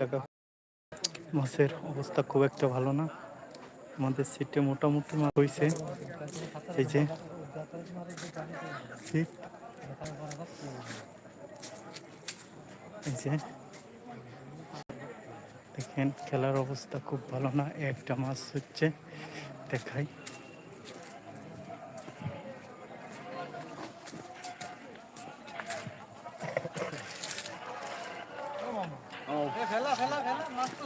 টাকা। মাছের অবস্থা খুব একটা ভালো না। আমাদের সিটে মোটামুটি মাছ হয়েছে এই যে সিট এই যে দেখেন, খেলার অবস্থা খুব ভালো না। একটা মাছ হচ্ছে, দেখাই খেলা খেলা খেলা মাছ তো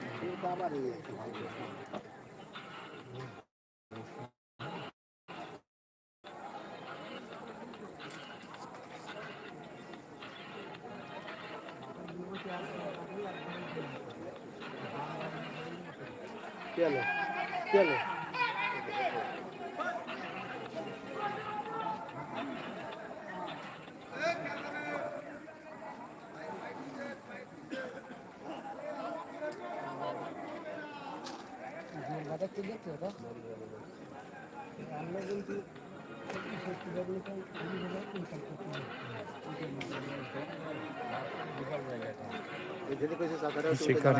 スーパーマリオやっ。একটু দেখতে হতো আমরা কিন্তু শিক্ষা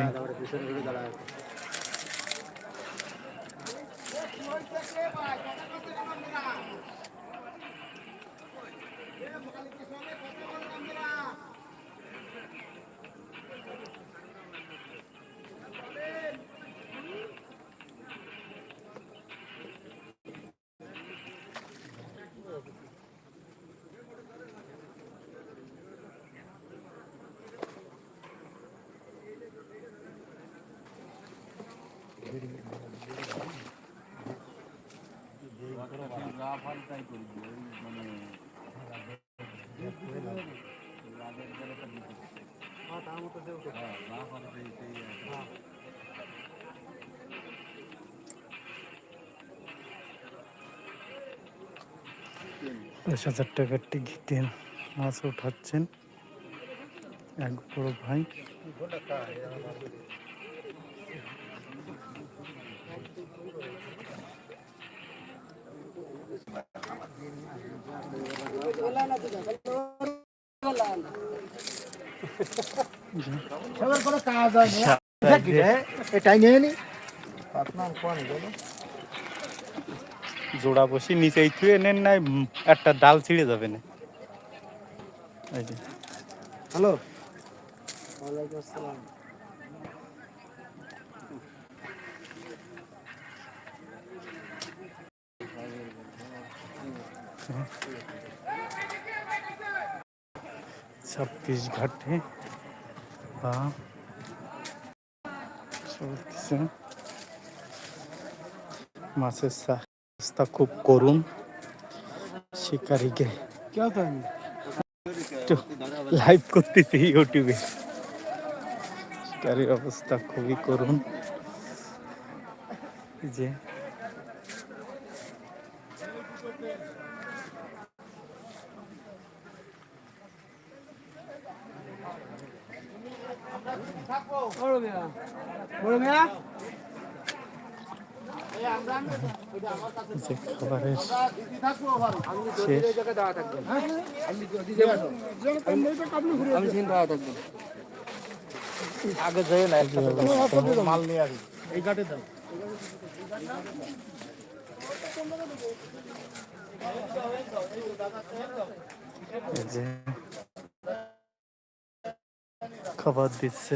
শিকারি দশ হাজার টাকার টিকিটে মাছ উঠাচ্ছেন এক বড় ভাই। সবার কোনো কাজ হয় না। এটাই নিয়ে নি। আপনার কোন গেল জোড়া বসি নিচেই থুয়ে নেন নাই একটা ডাল ছিঁড়ে যাবে না। হ্যালো। ওয়ালাইকুম আসসালাম। ছাব্বিশ ঘাটে বা চলতেছে মাছের অবস্থা খুব করুণ শিকারীকে লাইভ করতেছি ইউটিউবে শিকারীর অবস্থা খুবই করুণ এই যে বড় মিয়া। বড় মিয়া? যে খাবারের আগে যাই না মাল নিয়ে আসি। এই ঘাটে দাও খাবার দিচ্ছে।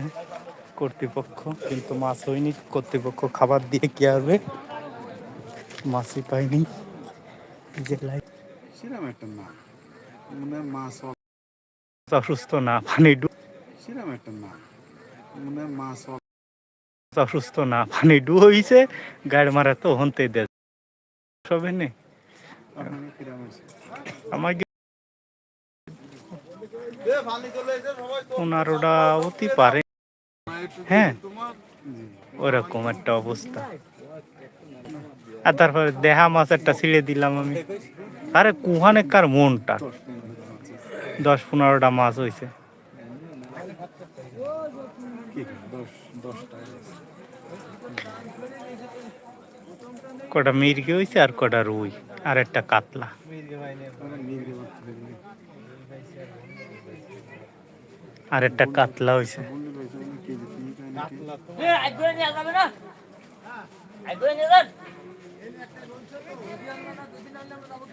কর্তৃপক্ষ কিন্তু মাছ হয়নি। কর্তৃপক্ষ খাবার দিয়ে কি আসবে? মাছই পাইনি। এই যে সেরকম একটা না। মানে মাছ অসুস্থ না পানি সেরকম একটা না। মানে মাছ অসুস্থ না পানি ডু হইছে গাড়ি মারা তো হন্তে দে সবে নে। আমাকে পনেরোটা অতি পারে। হ্যাঁ ওরকম একটা অবস্থা। আর তারপরে দেহা মাছ একটা ছিঁড়ে দিলাম আমি। আরে কুহানে কার মনটা? দশ পনেরোটা মাছ হয়েছে কটা মির্গে হয়েছে আর কটা রুই, আর একটা কাতলা। আর একটা কাতলা হয়েছে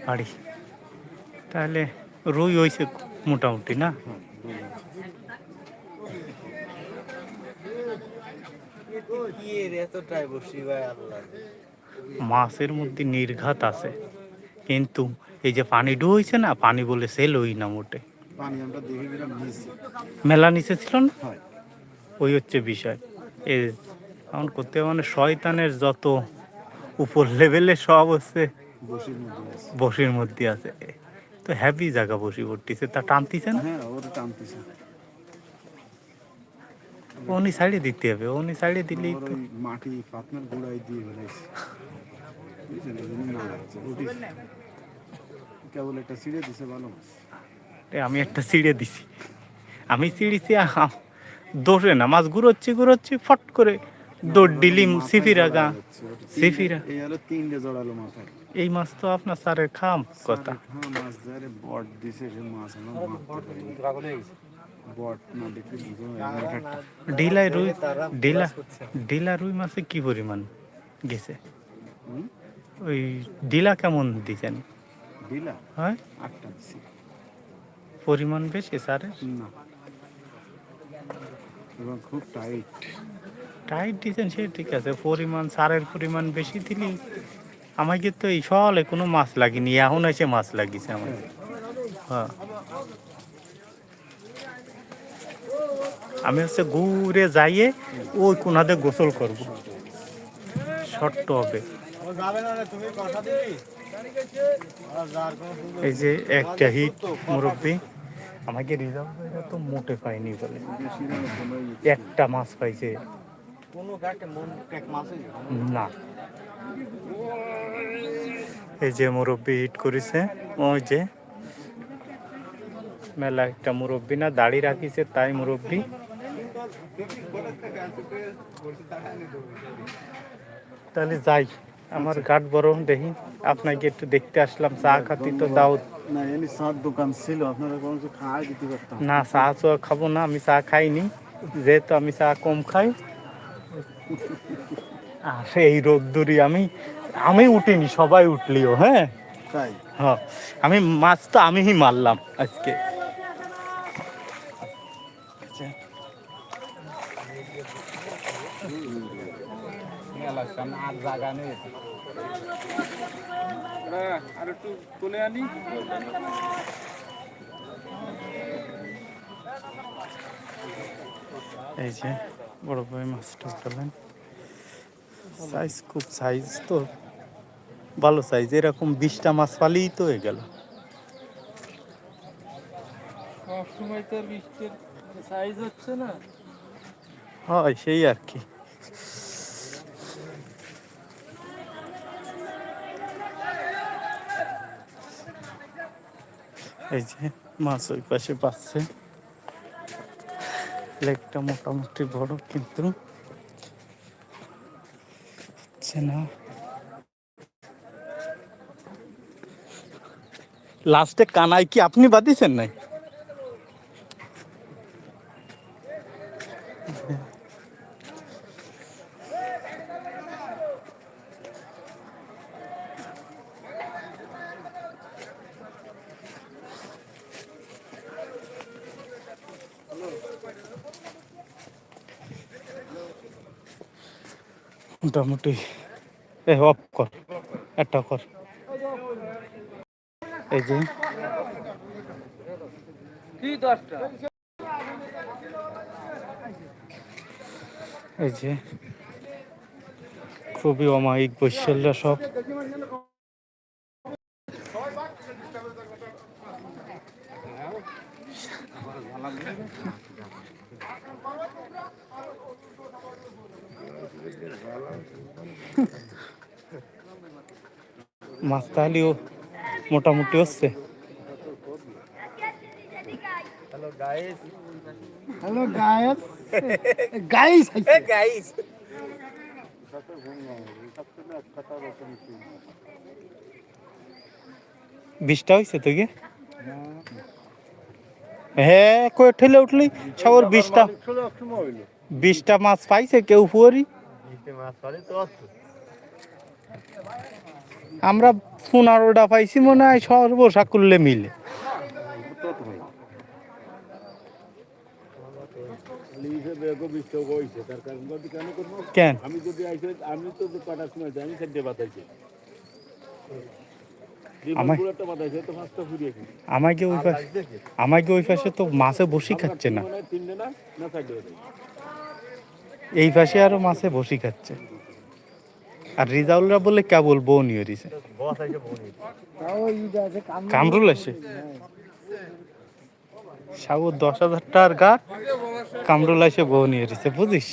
বাড়ি তাহলে রুই হয়েছে মোটামুটি না? মাছের মধ্যে নির্ঘাত আছে কিন্তু এই যে পানি ডুবইছে না পানি বলে সেল ওই না মোটে। মেলা নিচে ছিল না? ওই হচ্ছে বিষয়। এ এমন করতে মানে শয়তানের যত উপর লেভেলে সব হচ্ছে বসির মধ্যে আছে। তো হ্যাপি জায়গা বসি পড়তেছে তা টানতিছে না? হ্যাঁ উনি সাইডে দিতে হবে। উনি সাইডে দিলেই তো মাটি পাতনার গোড়ায় দিয়ে না কেবল একটা ছিঁড়ে দিছে ভালো আমি একটা সিঁড়ে দিছি। আমি সিঁড়িছি দৌড়ে না মাছ ঘুরোচ্ছি ঘুরোচ্ছি ফট করে দৌড় যাচ্ছে, ওটা তিনটে- সিফিরা। এই হলো তিনটে জড়ালো মাথায় এই মাছ তো আপনার স্যারের খাম কথা হ্যাঁ ডিলাই রুই ডিলা ডিলা রুই মাছে কি পরিমাণ গেছে ওই ডিলা কেমন দিছেন দিলা হয় পরিমাণ বেশি স্যারের না এবং খুব টাইট টাইট দিছেন সে ঠিক আছে। পরিমাণ, সারের পরিমাণ বেশি দিলি, আমাকে তো এই সলে কোনো মাছ লাগেনি, এখন এসে মাছ লাগিছে আমার হ্যাঁ। আমি হচ্ছে ঘুরে যাইয়ে ওই কোনাতে গোসল করব। শর্ট হবে। এই যে একটা হিট মুরব্বী। আমাকে রিজার্ভ তো মোটে পাইনি বলে। একটা মাছ পাইছে। না। এই যে মুরব্বী হিট করেছে ওই যে মেলা একটা মুরব্বী না দাড়ি রাখিছে তাই মুরব্বী। তাহলে যাই। আমার গাট বড় দেখি। আপনাকে একটু দেখতে আসলাম চা খাতি তো দাও। না এমনি চার দোকান ছিল আপনারা কোনো কিছু খাওয়াই দিতে পারতাম। না চা চা খাব না আমি চা খাইনি। যেহেতু আমি চা কম খাই। আর এই রোদ্দুরি আমি আমি উঠিনি সবাই উঠলিও হ্যাঁ? তাই? হ্যাঁ আমি মাছ তো আমিই মারলাম আজকে। আর একটু তুলে আনি। এই যে বড় বড় মাছটা উঠালেন সাইজ খুব সাইজ তো ভালো সাইজ এরকম বিশটা মাছ পালিই তো হয়ে গেল। সবসময় তো বৃষ্টির সাইজ হচ্ছে না। হয় সেই আর কি। এই যে মাছ ওই পাশে পাচ্ছে। লেকটা মোটামুটি বড় কিন্তু। হচ্ছে না। লাস্টে কানাই কি আপনি বাদিছেন নাই? মোটামুটি। এ অফ কর একটা কর। এই যে। এই যে। খুবই অমায়িক বৈশাল্য সব। মাছ তাহলেও মোটামুটি হচ্ছে। হ্যালো গায়েস গাইস গাইস বিশটা হয়েছে তো কি? হ্যাঁ কয়ে ঠেলে উঠলি? সবর বিশটা। বিশটা মাছ পাইছে কেউ পুয়ারি আমরা পনেরোটা পাইছি মনে হয় সর্বসা করলে মিলে। কেন? আমি যদি আমি তো কটার সময় আমি চারটে বাতাইছি। আমায়- একটা বাতাইছে তো পাঁচটা ফুরিয়ে গেছে। আমাকে ওই পাশে আমাকে ওই পাশে তো মাছে বসি খাচ্ছে না মানে তিনটে না না চারটে বাতাইছে এই পাশে আরও মাছে বসি খাচ্ছে। আর রিজাউলরা বলে কেবল বউ নিয়ে দিছে। কামরুল আছে সাবু দশ হাজার টাকার গা কামরুল এসে বউ নিয়ে দিছে বুঝিস?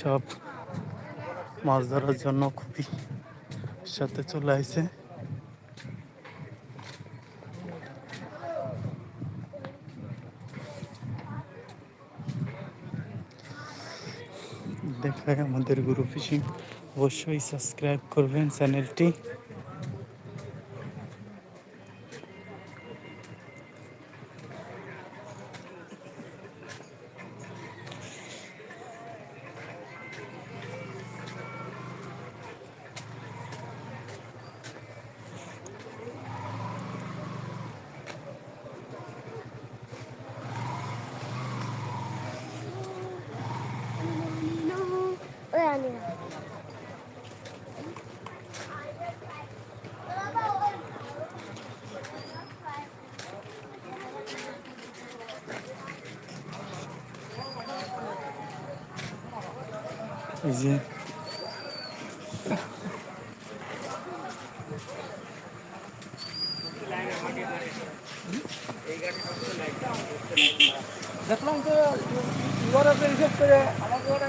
সব মাছ ধরার জন্য খুবই সাথে চলে আসছে দেখায় আমাদের গুরু ফিশিং অবশ্যই সাবস্ক্রাইব করবেন চ্যানেলটি। पानी যে দেখলাম তো ইউরোপের হিসেব করে আমাদের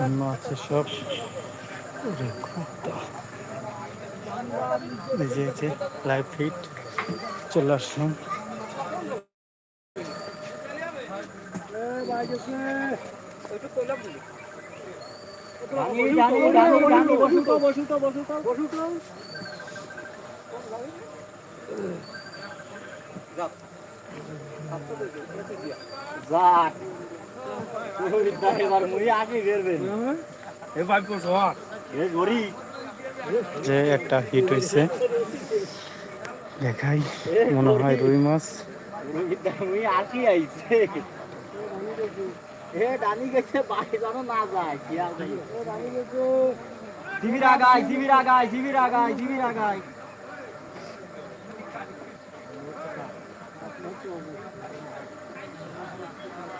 জন্য আছে সব। যে যে লাইভ ফিট চলে আসলাম। যাক। যে একটা হিট হয়েছে দেখাই মনে হয় রুই মাছ। আসি আইছে এ ডানি গেছে বাড়ি যেন না যায় কি আর ডানি গেছে শিবির আগায় শিবির আগায় শিবির আগায় শিবির আগায়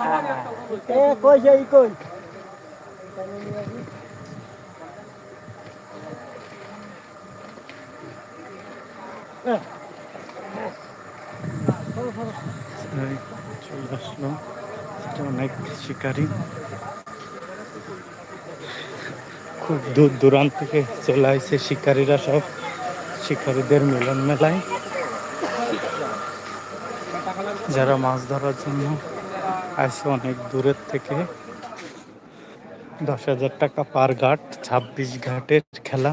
এ অনেক শিকারি। খুব দূর দূরান্ত থেকে চলে আসছে শিকারীরা সব। শিকারীদের মিলন মেলায়। যারা মাছ ধরার জন্য আসছে অনেক দূরের থেকে। দশ হাজার টাকা পার ঘাট ছাব্বিশ ঘাটের খেলা।